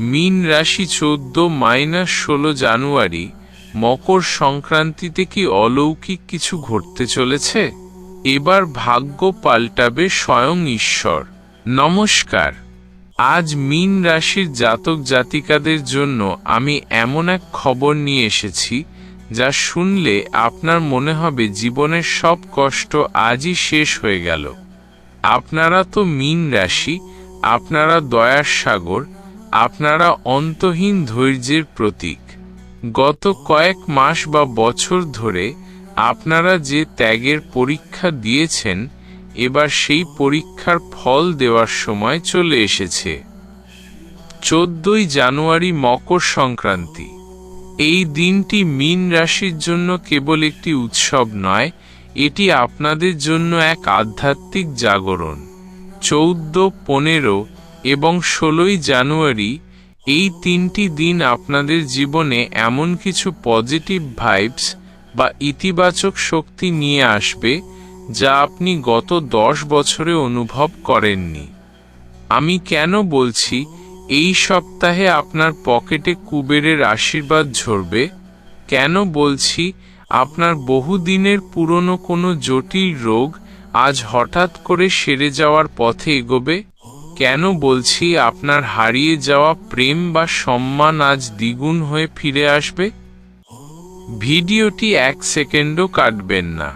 মিন রাশি চোদ্দ মাইনাস ষোলো জানুয়ারি, মকর সংক্রান্তিতে কি অলৌকিক কিছু ঘটতে চলেছে? এবার ভাগ্য পাল্টাবে স্বয়ং ঈশ্বর। নমস্কার। আজ মিন রাশির জাতক জাতিকাদের জন্য আমি এমন এক খবর নিয়ে এসেছি, যা শুনলে আপনার মনে হবে জীবনের সব কষ্ট আজই শেষ হয়ে গেল। আপনারা তো মিন রাশি, আপনারা দয়ার সাগর আপনারা অন্তহীন ধৈর্যের প্রতীক। গত কয়েক মাস বা বছর ধরে আপনারা যে ত্যাগের পরীক্ষা দিয়েছেন, এবার সেই পরীক্ষার ফল দেওয়ার সময় চলে এসেছে। চোদ্দই জানুয়ারি মকর সংক্রান্তি। এই দিনটি মিন রাশির জন্য কেবল একটি উৎসব নয়, এটি আপনাদের জন্য এক আধ্যাত্মিক জাগরণ। চৌদ্দ, পনেরো এবং ষোলোই জানুয়ারি এই তিনটি দিন আপনাদের জীবনে এমন কিছু পজিটিভ ভাইবস বা ইতিবাচক শক্তি নিয়ে আসবে যা আপনি গত দশ বছরে অনুভব করেননি। আমি কেন বলছি এই সপ্তাহে আপনার পকেটে কুবেরের আশীর্বাদ ঝরবে? কেন বলছি আপনার বহুদিনের পুরনো কোনো জটিল রোগ আজ হঠাৎ করে সেরে যাওয়ার পথে এগোবে? কেন বলছি আপনার হারিয়ে যাওয়া প্রেম বা সম্মান আজ দ্বিগুণ হয়ে ফিরে আসবে? ভিডিওটি এক সেকেন্ডও কাটবেন না।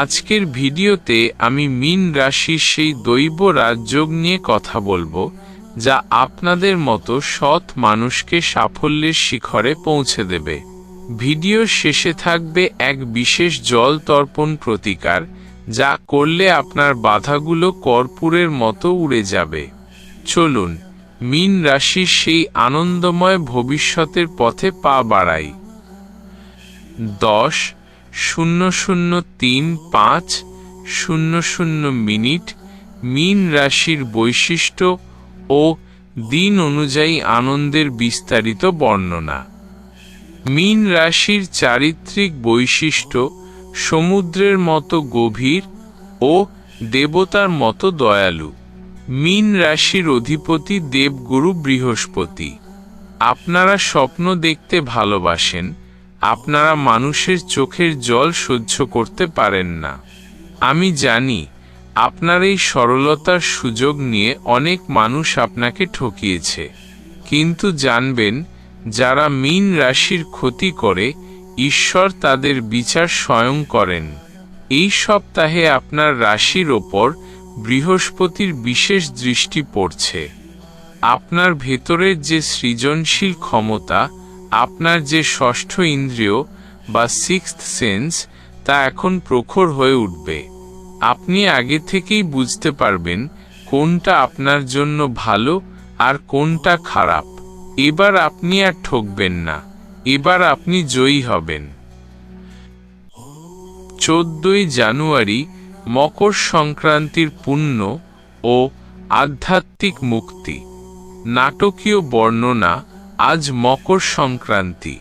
আজকের ভিডিওতে আমি মিন রাশির সেই দৈব রাজযোগ নিয়ে কথা বলব, যা আপনাদের মতো সৎ মানুষকে সাফল্যের শিখরে পৌঁছে দেবে। ভিডিও শেষে থাকবে এক বিশেষ জল তর্পণ প্রতিকার যা করলে আপনার বাধাগুলো কর্পূরের মতো উড়ে যাবে। চলুন, মিন রাশির সেই আনন্দময় ভবিষ্যতের পথে পা বাড়াই। দশ, শূন্য শূন্য তিন পাঁচ, শূন্য শূন্য মিনিট, মিন রাশির বৈশিষ্ট্য ও দিন অনুযায়ী আনন্দের বিস্তারিত বর্ণনা। মিন রাশির চারিত্রিক বৈশিষ্ট্য সমুদ্রের মতো গভীর ও দেবতার মতো দয়ালু। মিন রাশির অধিপতি দেবগুরু বৃহস্পতি। আপনারা স্বপ্ন দেখতে ভালোবাসেন, আপনারা মানুষের চোখের জল সহ্য করতে পারেন না। আমি জানি, আপনার এই সরলতার সুযোগ নিয়ে অনেক মানুষ আপনাকে ঠকিয়েছে। কিন্তু জানবেন, যারা মিন রাশির ক্ষতি করে ঈশ্বর তাদের বিচার স্বয়ং করেন। এই সপ্তাহে আপনার রাশির ওপর বৃহস্পতির বিশেষ দৃষ্টি পড়ছে। আপনার ভেতরের যে সৃজনশীল ক্ষমতা, আপনার যে ষষ্ঠ ইন্দ্রিয় বা সিক্সথ সেন্স, তা এখন প্রখর হয়ে উঠবে। আপনি আগে থেকেই বুঝতে পারবেন কোনটা আপনার জন্য ভালো আর কোনটা খারাপ। এবার আপনি আর ঠকবেন না। এবার আপনি জয়ী হবেন। চোদ্দই জানুয়ারি মকর সংক্রান্তির পুণ্য ও আধ্যাত্মিক মুক্তি। নাটকীয় বর্ণনা, আজ মকর সংক্রান্তি।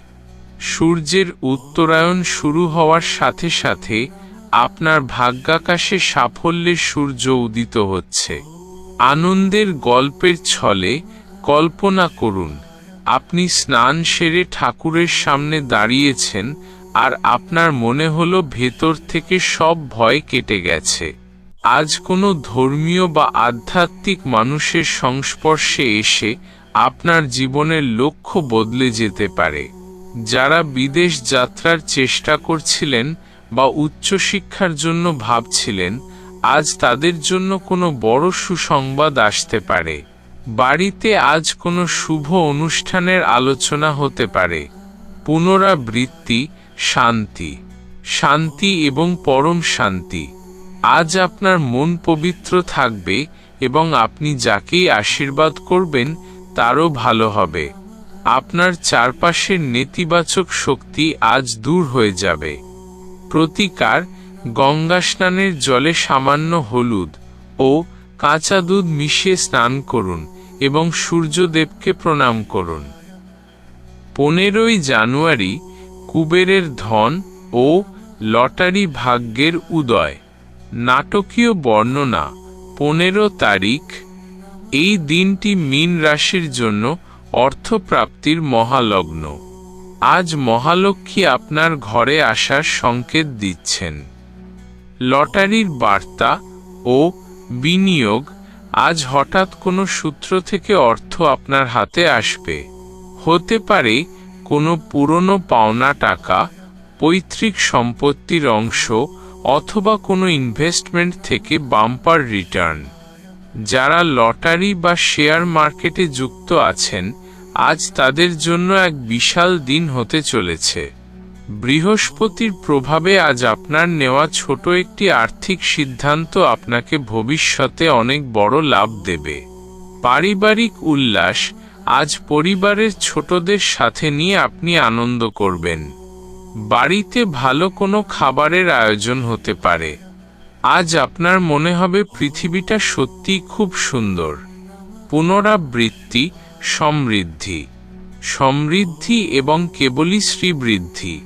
সূর্যের উত্তরায়ণ শুরু হওয়ার সাথে সাথে আপনার ভাগ্যাকাশে সাফল্যের সূর্য উদিত হচ্ছে। আনন্দের গল্পের ছলে কল্পনা করুন। আপনি স্নান সেরে ঠাকুরের সামনে দাঁড়িয়েছেন, আর আপনার মনে হলো ভেতর থেকে সব ভয় কেটে গেছে। আজ কোনো ধর্মীয় বা আধ্যাত্মিক মানুষের সংস্পর্শে এসে আপনার জীবনের লক্ষ্য বদলে যেতে পারে। যারা বিদেশ যাত্রার চেষ্টা করছিলেন বা উচ্চশিক্ষার জন্য ভাবছিলেন, আজ তাদের জন্য কোনো বড় সুসংবাদ আসতে পারে। বাড়িতে আজ কোনো শুভ অনুষ্ঠানের আলোচনা হতে পারে। পুনরাবৃত্তি, শান্তি। শান্তি এবং পরম শান্তি। আজ আপনার মন পবিত্র থাকবে এবং আপনি যাকেই আশীর্বাদ করবেন, তারও ভালো হবে। আপনার চারপাশের নেতিবাচক শক্তি আজ দূর হয়ে যাবে। প্রতিকার, গঙ্গা স্নানের জলে সামান্য হলুদ ও কাঁচা দুধ মিশিয়ে স্নান করুন। এবং সূর্যদেবকে প্রণাম করুন। পনেরোই জানুয়ারি কুবেরের ধন ও লটারি ভাগ্যের উদয়। নাটকীয় বর্ণনা, পনেরো তারিখ। এই দিনটি মিন রাশির জন্য অর্থপ্রাপ্তির মহালগ্ন। আজ মহালক্ষ্মী আপনার ঘরে আসার সংকেত দিচ্ছেন। লটারির বার্তা ও বিনিয়োগ আজ হঠাৎ কোনো সূত্র থেকে অর্থ আপনার হাতে আসবে। হতে পারে কোনো পুরনো পাওনা টাকা, পৈতৃক সম্পত্তির অংশ, অথবা কোনো ইনভেস্টমেন্ট থেকে বাম্পার রিটার্ন যারা লটারি বা শেয়ার মার্কেটে যুক্ত আছেন, আজ তাদের জন্য এক বিশাল দিন হতে চলেছে। বৃহস্পতির প্রভাবে আজ আপনার নেওয়া ছোট একটি আর্থিক সিদ্ধান্ত আপনাকে ভবিষ্যতে অনেক বড় লাভ দেবে। পারিবারিক উল্লাস আজ পরিবারের ছোটদের সাথে নিয়ে আপনি আনন্দ করবেন। বাড়িতে ভালো কোনো খাবারের আয়োজন হতে পারে। আজ আপনার মনে হবে পৃথিবীটা সত্যিই খুব সুন্দর। পুনরাবৃত্তি, সমৃদ্ধি। সমৃদ্ধি এবং কেবলই শ্রীবৃদ্ধি।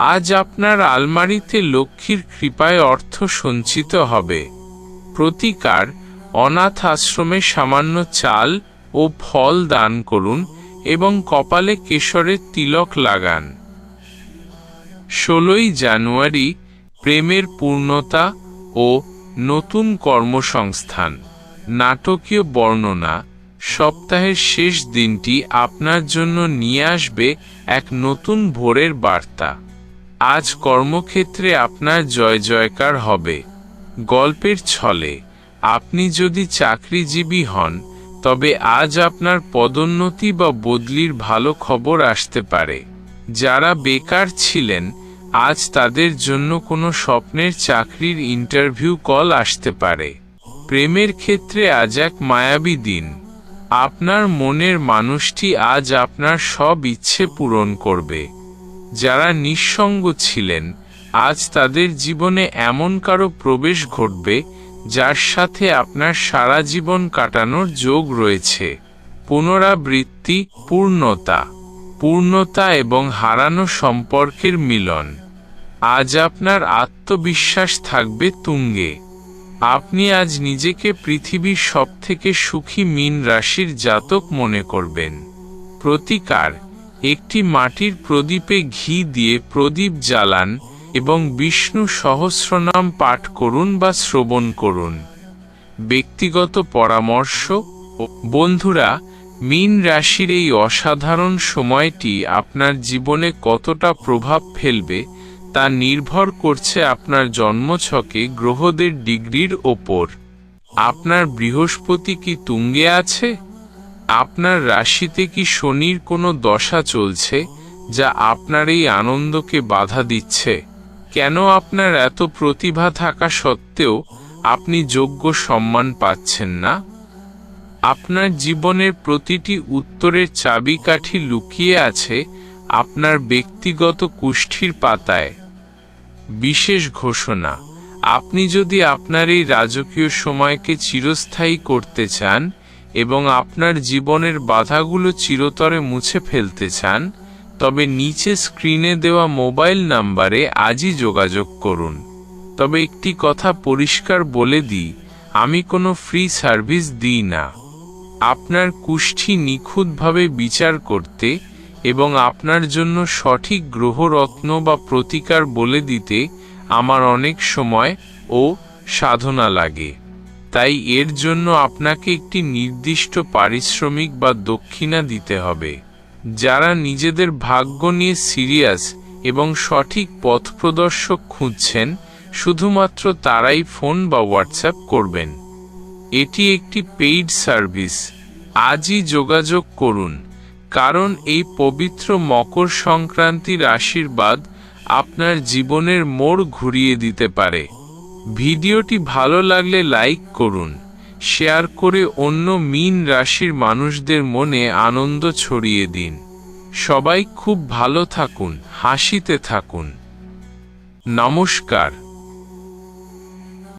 আজ আপনার আলমারিতে লক্ষ্মীর কৃপায় অর্থ সঞ্চিত হবে। প্রতিকার, অনাথ আশ্রমে সামান্য চাল ও ফল দান করুন এবং কপালে কেশরের তিলক লাগান। ষোলোই জানুয়ারি, প্রেমের পূর্ণতা ও নতুন কর্মসংস্থান। নাটকীয় বর্ণনা, সপ্তাহের শেষ দিনটি আপনার জন্য নিয়ে আসবে এক নতুন ভোরের বার্তা। আজ কর্মক্ষেত্রে আপনার জয় জয়কার হবে। গল্পের ছলে, আপনি যদি চাকরিজীবী হন, তবে আজ আপনার পদোন্নতি বা বদলির ভালো খবর আসতে পারে। যারা বেকার ছিলেন, আজ তাদের জন্য কোনো স্বপ্নের চাকরির ইন্টারভিউ কল আসতে পারে। প্রেমের ক্ষেত্রে আজ এক মায়াবী দিন। আপনার মনের মানুষটি আজ আপনার সব ইচ্ছে পূরণ করবে। যারা নিঃসঙ্গ ছিলেন, আজ তাদের জীবনে এমন কারও প্রবেশ ঘটবে, যার সাথে আপনার সারা জীবন কাটানোর যোগ রয়েছে। পুনরাবৃত্তি, পূর্ণতা। পূর্ণতা এবং হারানো সম্পর্কের মিলন। আজ আপনার আত্মবিশ্বাস থাকবে তুঙ্গে। আপনি আজ নিজেকে পৃথিবীর সবথেকে সুখী মীন রাশির জাতক মনে করবেন। প্রতিকার। একটি মাটির প্রদীপে ঘি দিয়ে প্রদীপ জ্বালান এবং বিষ্ণু সহস্রনাম পাঠ করুন বা শ্রবণ করুন। ব্যক্তিগত পরামর্শ বন্ধুরা, মীন রাশির এই অসাধারণ সময়টি আপনার জীবনে কতটা প্রভাব ফেলবে তা নির্ভর করছে আপনার জন্মছকে গ্রহদের ডিগ্রির ওপর। আপনার বৃহস্পতি কি তুঙ্গে আছে? আপনার রাশিতে কি শনির কোনো দশা চলছে যা আপনার এই আনন্দকে বাধা দিচ্ছে? কেন আপনার এত প্রতিভা থাকা সত্ত্বেও আপনি যোগ্য সম্মান পাচ্ছেন না? আপনার জীবনের প্রতিটি উত্তরের চাবিকাঠি লুকিয়ে আছে আপনার ব্যক্তিগত কুষ্ঠির পাতায়। বিশেষ ঘোষণা, আপনি যদি আপনার এই রাজকীয় সময়কে চিরস্থায়ী করতে চান এবং আপনার জীবনের বাধাগুলো চিরতরে মুছে ফেলতে চান, তবে নিচে স্ক্রিনে দেওয়া মোবাইল নাম্বারে আজই যোগাযোগ করুন। তবে একটি কথা পরিষ্কার বলে দিই, আমি কোনো ফ্রি সার্ভিস দিই না। আপনার কুষ্ঠি নিখুঁতভাবে বিচার করতে এবং আপনার জন্য সঠিক গ্রহরত্ন বা প্রতিকার বলে দিতে আমার অনেক সময় ও সাধনা লাগে। তাই এর জন্য আপনাকে একটি নির্দিষ্ট পারিশ্রমিক বা দক্ষিণা দিতে হবে, যারা নিজেদের ভাগ্য নিয়ে সিরিয়াস এবং সঠিক পথ প্রদর্শক খুঁজছেন, শুধুমাত্র তারাই ফোন বা হোয়াটসঅ্যাপ করবেন। এটি একটি পেইড সার্ভিস। আজই যোগাযোগ করুন, কারণ এই পবিত্র মকর সংক্রান্তির আশীর্বাদ আপনার জীবনের মোড় ঘুরিয়ে দিতে পারে। ভিডিওটি ভালো লাগলে লাইক করুন, শেয়ার করে অন্য মিন রাশির মানুষদের মনে আনন্দ ছড়িয়ে দিন। সবাই খুব ভালো থাকুন, হাসিতে থাকুন। নমস্কার।